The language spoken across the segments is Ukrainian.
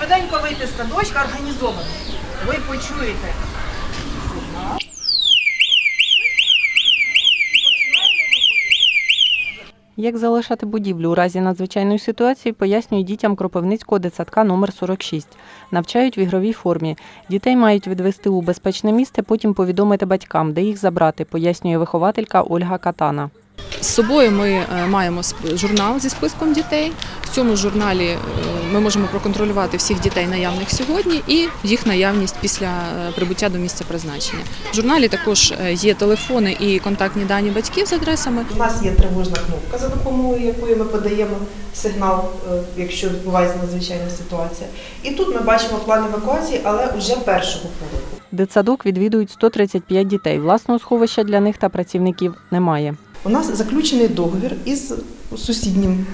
швиденько вийти з садочка організовано. Ви почуєте. Як залишати будівлю у разі надзвичайної ситуації, пояснюють дітям Кропивницького дитсадка номер 46. Навчають в ігровій формі. Дітей мають відвести у безпечне місце, потім повідомити батькам, де їх забрати, пояснює вихователька Ольга Катана. З собою ми е, маємо журнал зі списком дітей. В цьому журналі е, ми можемо проконтролювати всіх дітей наявних сьогодні і їх наявність після е, прибуття до місця призначення. В журналі також є телефони і контактні дані батьків з адресами. У нас є тривожна кнопка, за допомогою якої ми подаємо сигнал, якщо відбувається надзвичайна ситуація. І тут ми бачимо план евакуації, але вже першого поверху. Дитсадок відвідують 135 дітей. Власного сховища для них та працівників немає. У нас заключений договір із сусіднім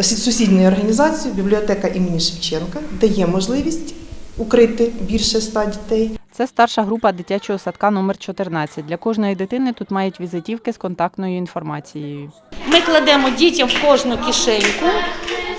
сусідньою організацією бібліотека імені Шевченка, де є можливість укрити більше ста дітей. Це старша група дитячого садка номер 14. Для кожної дитини тут мають візитівки з контактною інформацією. Ми кладемо дітям в кожну кишеньку.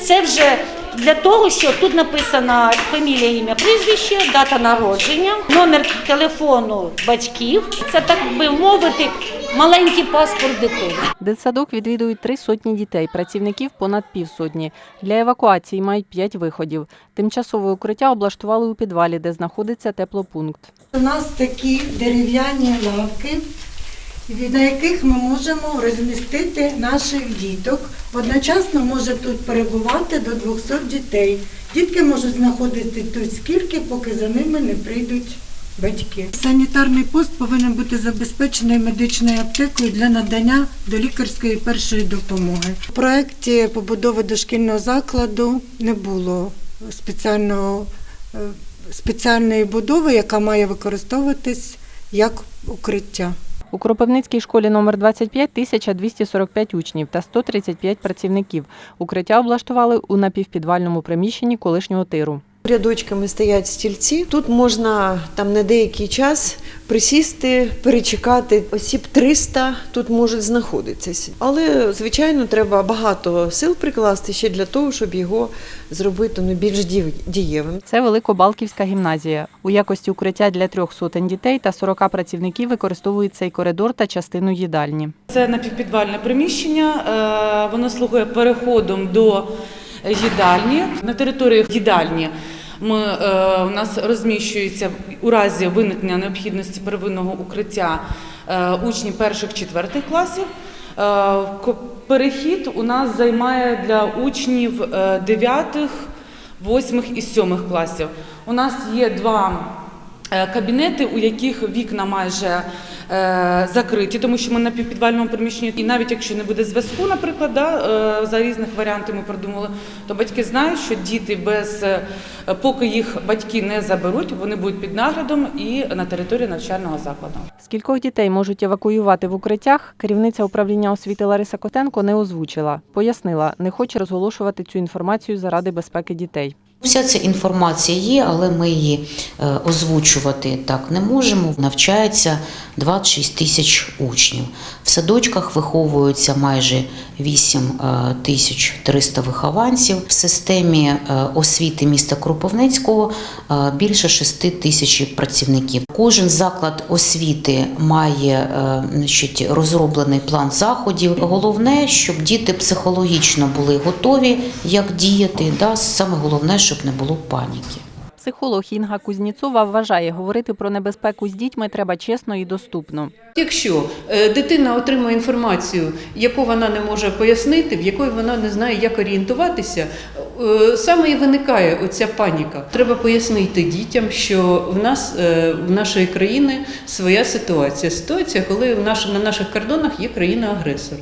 Це вже для того, що тут написана фамілія, ім'я, прізвище, дата народження, номер телефону батьків. Це так би мовити, маленький паспорт дитини. Дитсадок відвідують три сотні дітей, працівників понад півсотні. Для евакуації мають п'ять виходів. Тимчасове укриття облаштували у підвалі, де знаходиться теплопункт. У нас такі дерев'яні лавки, на яких ми можемо розмістити наших діток. Одночасно може тут перебувати до 200 дітей. Дітки можуть знаходитися тут скільки, поки за ними не прийдуть батьки. Санітарний пост повинен бути забезпечений медичною аптекою для надання до лікарської першої допомоги. У проєкті побудови дошкільного закладу не було спеціального е, спеціальної будови, яка має використовуватись як укриття. У Кропивницькій школі номер 25 1245 учнів та 135 працівників. Укриття облаштували у напівпідвальному приміщенні колишнього тиру. Рядочками стоять стільці. Тут можна там на деякий час присісти, перечекати. Осіб 300 тут можуть знаходитися. Але, звичайно, треба багато сил прикласти ще для того, щоб його зробити ну, більш дієвим. Це Великобалківська гімназія. У якості укриття для трьох сотень дітей та 40 працівників використовують цей коридор та частину їдальні. Це напівпідвальне приміщення. е, Воно слугує переходом до їдальні. На території їдальні ми, е, у нас розміщується у разі виникнення необхідності первинного укриття е, учні перших четвертих класів. Е, Перехід у нас займає для учнів е, дев'ятих, восьмих і сьомих класів. У нас є два е, кабінети, у яких вікна майже закриті, тому що ми на півпідвальному приміщенні, і навіть якщо не буде зв'язку, наприклад, да, е, за різних варіантів ми придумали, то батьки знають, що діти без е, поки їх батьки не заберуть, вони будуть під наглядом і на території навчального закладу. Скількох дітей можуть евакуювати в укриттях, керівниця управління освіти Лариса Котенко не озвучила. Пояснила, не хоче розголошувати цю інформацію заради безпеки дітей. Вся ця інформація є, але ми її е, озвучувати так не можемо. Навчається 26 тисяч учнів. В садочках виховуються майже 8 е, тисяч 300 вихованців. В системі е, освіти міста Кропивницького більше 6 тисяч працівників. Кожен заклад освіти має значить, розроблений план заходів. Головне, щоб діти психологічно були готові, як діяти. Да? Саме головне, щоб не було паніки. Психолог Інга Кузніцова вважає, говорити про небезпеку з дітьми треба чесно і доступно. Якщо е, дитина отримує інформацію, яку вона не може пояснити, в якої вона не знає, як орієнтуватися, е, саме і виникає оця паніка. Треба пояснити дітям, що в нас е, в нашої країни своя ситуація. Ситуація, коли в наш, на наших кордонах є країна-агресор.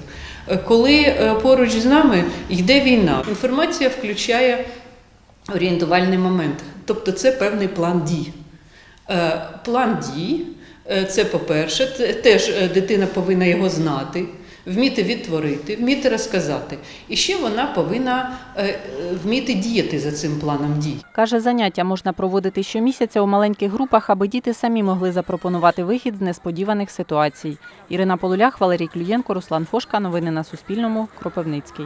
Коли поруч з нами йде війна, інформація включає орієнтувальний момент, тобто це певний план дій. Е, План дій е, це по-перше, це теж е, дитина повинна його знати, вміти відтворити, вміти розказати. І ще вона повинна вміти діяти за цим планом дій. Каже, заняття можна проводити щомісяця у маленьких групах, аби діти самі могли запропонувати вихід з несподіваних ситуацій. Ірина Полулях, Валерій Клюєнко, Руслан Фошка. Новини на Суспільному. Кропивницький.